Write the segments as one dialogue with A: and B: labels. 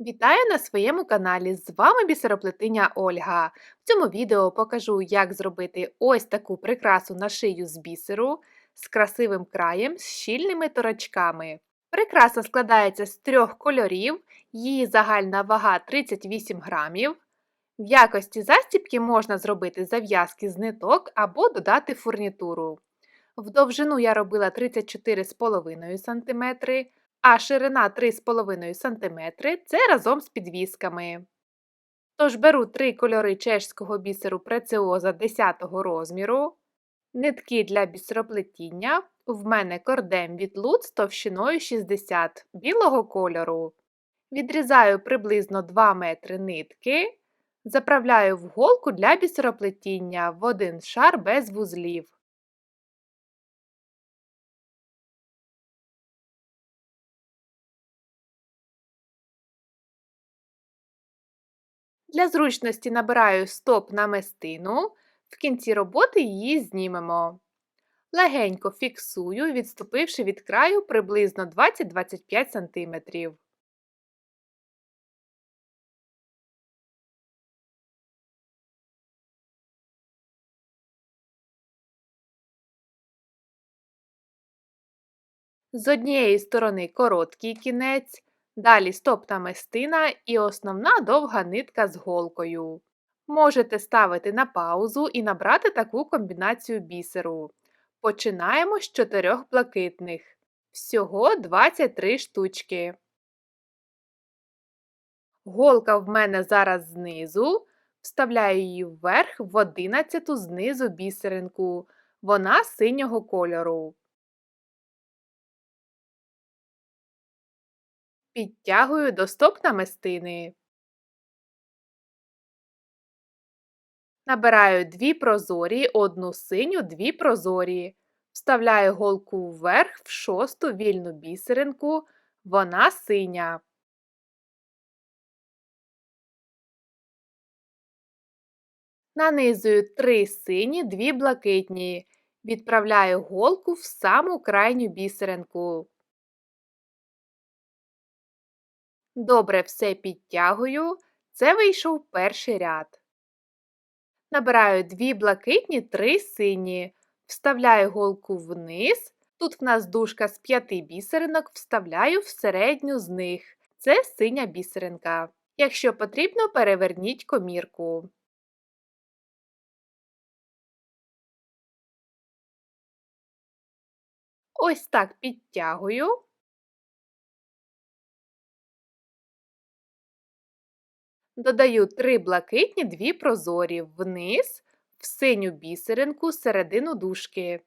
A: Вітаю на своєму каналі! З вами бісероплетиня Ольга. В цьому відео покажу, як зробити ось таку прикрасу на шию з бісеру з красивим краєм з щільними торочками. Прикраса складається з трьох кольорів, її загальна вага 38 грамів. В якості застібки можна зробити зав'язки з ниток або додати фурнітуру. В довжину я робила 34,5 см, а ширина 3,5 см це разом з підвісками. Тож беру три кольори чешського бісеру преціоза 10 розміру, нитки для бісероплетіння. В мене кордем від лут з товщиною 60 білого кольору. Відрізаю приблизно 2 метри нитки, заправляю в голку для бісероплетіння в один шар без вузлів. Для зручності набираю стоп намистину, в кінці роботи її знімемо. Легенько фіксую, відступивши від краю приблизно 20-25 см. З однієї сторони короткий кінець, Далі стопна мистина і основна довга нитка з голкою. Можете ставити на паузу і набрати таку комбінацію бісеру. Починаємо з чотирьох блакитних. Всього 23 штучки. Голка в мене зараз знизу. Вставляю її вверх в 11 знизу бісеринку. Вона синього кольору. Підтягую до стоп намистини. Набираю дві прозорі, одну синю, дві прозорі. Вставляю голку вверх в шосту вільну бісеринку. Вона синя. Нанизую три сині, дві блакитні. Відправляю голку в саму крайню бісеринку. Добре все підтягую. Це вийшов перший ряд. Набираю дві блакитні, три сині. Вставляю голку вниз. Тут в нас дужка з п'яти бісеринок, вставляю в середню з них. Це синя бісеринка. Якщо потрібно, переверніть комірку. Ось так підтягую. Додаю три блакитні, дві прозорі вниз, в синю бісеринку середину дужки.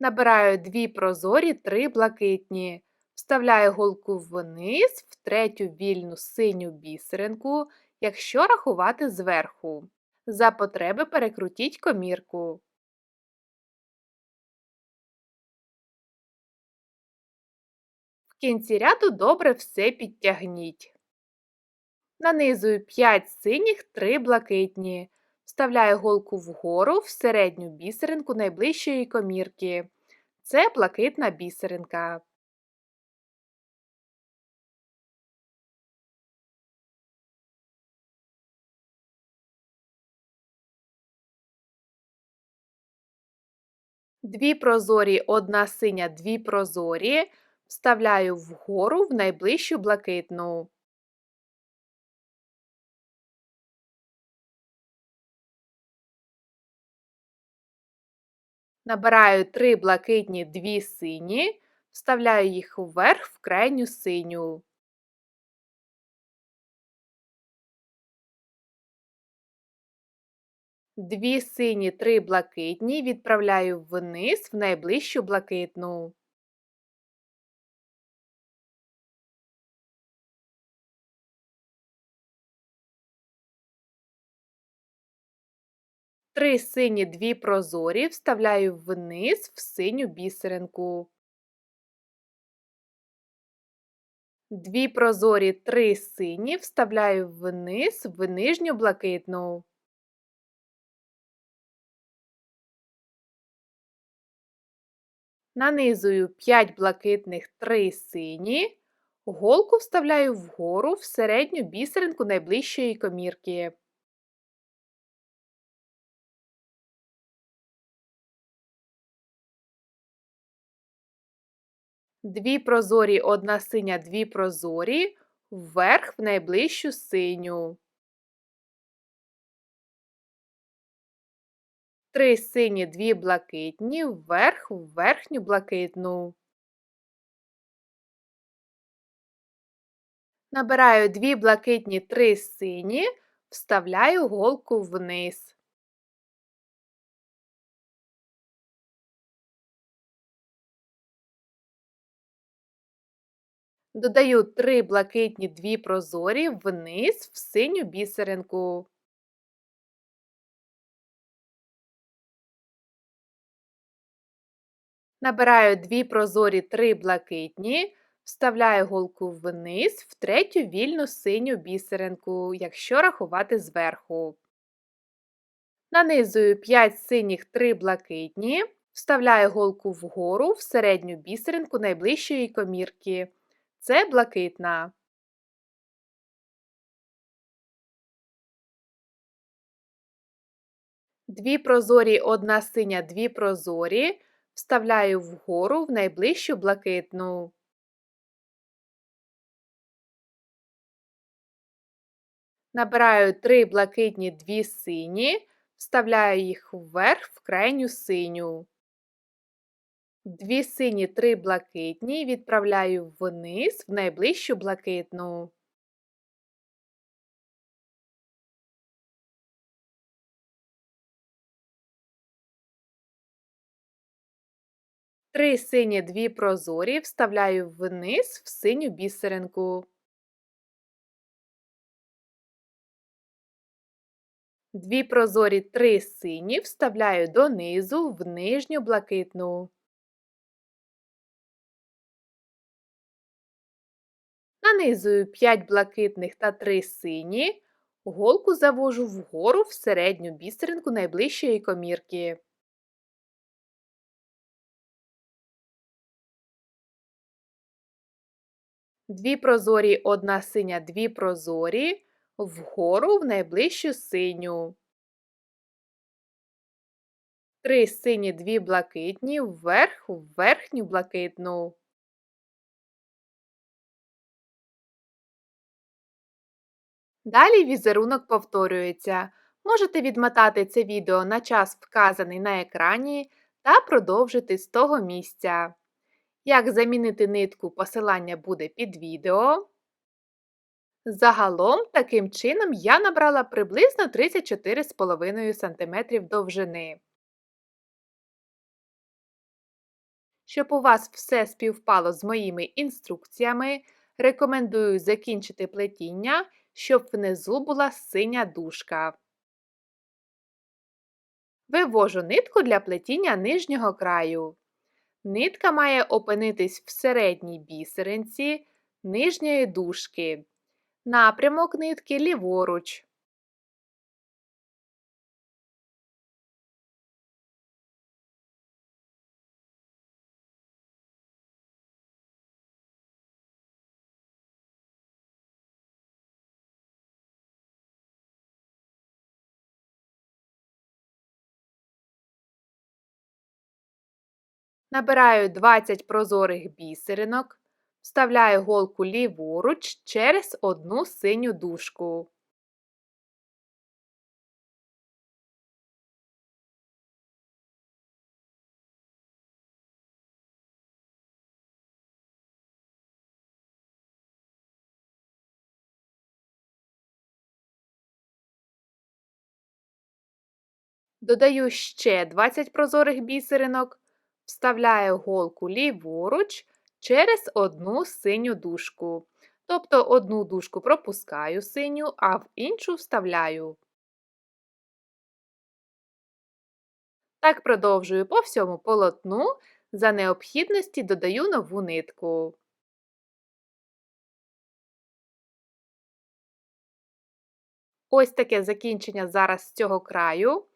A: Набираю дві прозорі, три блакитні. Вставляю голку вниз, в третю вільну синю бісеринку, якщо рахувати зверху. За потреби перекрутіть комірку. Кінці ряду добре все підтягніть. Нанизую 5 синіх, 3 блакитні. Вставляю голку вгору в середню бісеринку найближчої комірки. Це блакитна бісеринка. Дві прозорі, одна синя, дві прозорі. Вставляю вгору в найближчу блакитну. Набираю три блакитні, дві сині, вставляю їх вверх в крайню синю. Дві сині, три блакитні відправляю вниз в найближчу блакитну. Три сині дві прозорі вставляю вниз в синю бісеринку. Дві прозорі три сині вставляю вниз в нижню блакитну. Нанизую 5 блакитних 3 сині, голку вставляю вгору в середню бісеринку найближчої комірки. Дві прозорі, одна синя, дві прозорі, вверх в найближчу синю. Три сині, дві блакитні, вверх в верхню блакитну. Набираю дві блакитні, три сині, вставляю голку вниз. Додаю 3 блакитні 2 прозорі вниз в синю бісеринку. Набираю 2 прозорі 3 блакитні, вставляю голку вниз в третю вільну синю бісеринку, якщо рахувати зверху. Нанизую 5 синіх 3 блакитні, вставляю голку вгору в середню бісеринку найближчої комірки. Це блакитна. Дві прозорі, одна синя, дві прозорі. Вставляю вгору в найближчу блакитну. Набираю три блакитні, дві сині, вставляю їх вверх в крайню синю. Дві сині, три блакитні відправляю вниз в найближчу блакитну. Три сині, дві прозорі вставляю вниз в синю бісеринку. Дві прозорі три сині вставляю донизу в нижню блакитну. Нанизую 5 блакитних та 3 сині, голку завожу вгору в середню бісеринку найближчої комірки. Дві прозорі, одна синя, дві прозорі, вгору в найближчу синю. Три сині, дві блакитні, вверх в верхню блакитну. Далі візерунок повторюється. Можете відмотати це відео на час вказаний на екрані та продовжити з того місця. Як замінити нитку, посилання буде під відео. Загалом, таким чином, я набрала приблизно 34,5 см довжини. Щоб у вас все співпало з моїми інструкціями, рекомендую закінчити плетіння щоб внизу була синя дужка. Вивожу нитку для плетіння нижнього краю. Нитка має опинитись в середній бісеринці нижньої дужки. Напрямок нитки ліворуч. Набираю 20 прозорих бісеринок, вставляю голку ліворуч через одну синю дужку. Додаю ще 20 прозорих бісеринок Вставляю голку ліворуч через одну синю дужку. Тобто одну дужку пропускаю синю, а в іншу вставляю. Так продовжую по всьому полотну, за необхідності додаю нову нитку. Ось таке закінчення зараз з цього краю.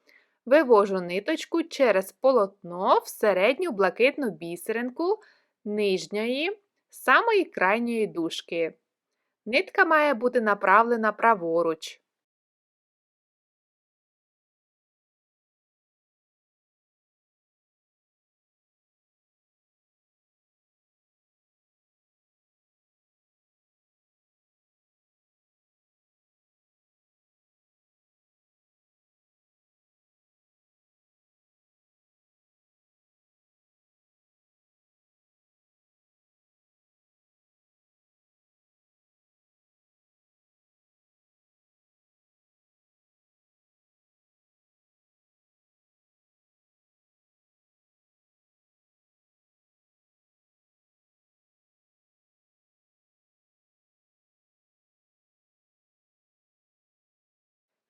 A: Вивожу ниточку через полотно в середню блакитну бісеринку нижньої, самої крайньої дужки. Нитка має бути направлена праворуч.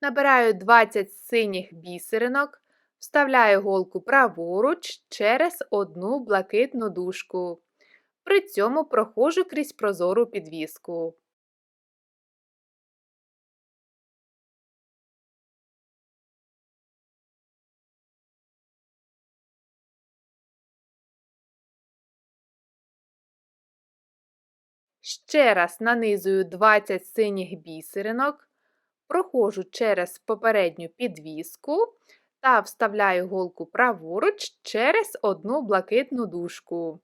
A: Набираю 20 синіх бісеринок, вставляю голку праворуч через одну блакитну дужку. При цьому проходжу крізь прозору підвіску. Ще раз нанизую 20 синіх бісеринок, проходжу через попередню підвіску та вставляю голку праворуч через одну блакитну дужку.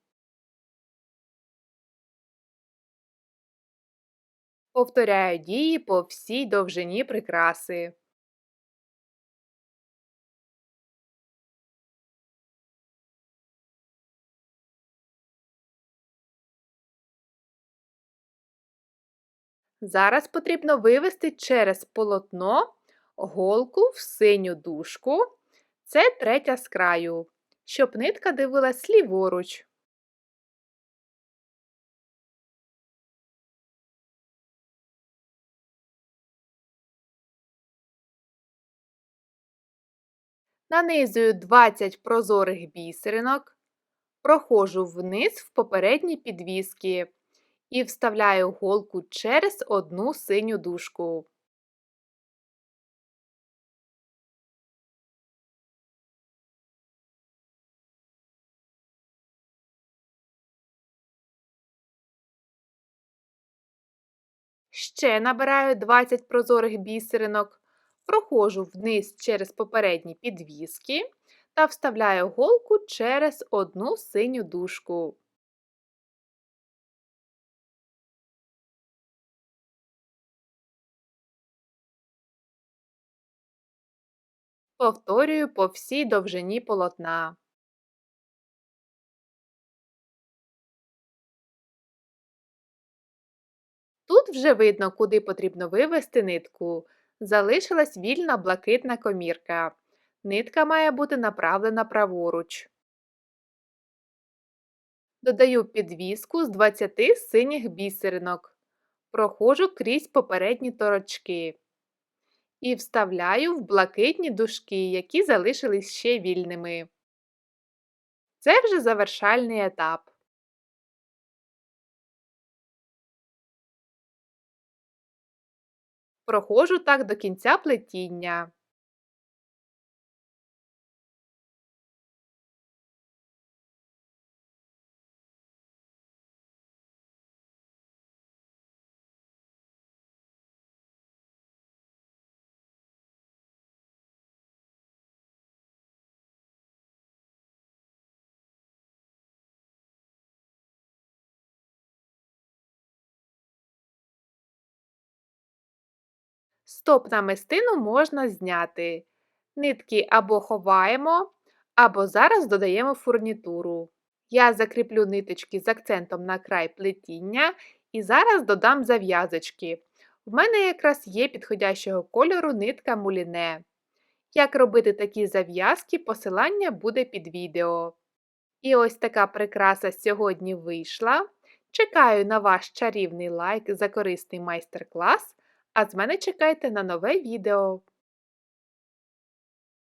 A: Повторяю дії по всій довжині прикраси. Зараз потрібно вивести через полотно голку в синю дужку. Це третя з краю, щоб нитка дивилась ліворуч. Нанизую 20 прозорих бісеринок, проходжу вниз в попередні підвіски і вставляю голку через одну синю дужку. Ще набираю 20 прозорих бісеринок, проходжу вниз через попередні підвіски та вставляю голку через одну синю дужку. Повторюю по всій довжині полотна. Тут вже видно, куди потрібно вивести нитку. Залишилась вільна блакитна комірка. Нитка має бути направлена праворуч. Додаю підвіску з 20 синіх бісеринок. Проходжу крізь попередні торочки. І вставляю в блакитні дужки, які залишились ще вільними. Це вже завершальний етап. Проходжу так до кінця плетіння. Стоп намистину можна зняти. Нитки або ховаємо, або зараз додаємо фурнітуру. Я закріплю ниточки з акцентом на край плетіння і зараз додам зав'язочки. В мене якраз є підходящого кольору нитка муліне. Як робити такі зав'язки, посилання буде під відео. І ось така прикраса сьогодні вийшла. Чекаю на ваш чарівний лайк за корисний майстер-клас. А з мене чекайте на нове відео.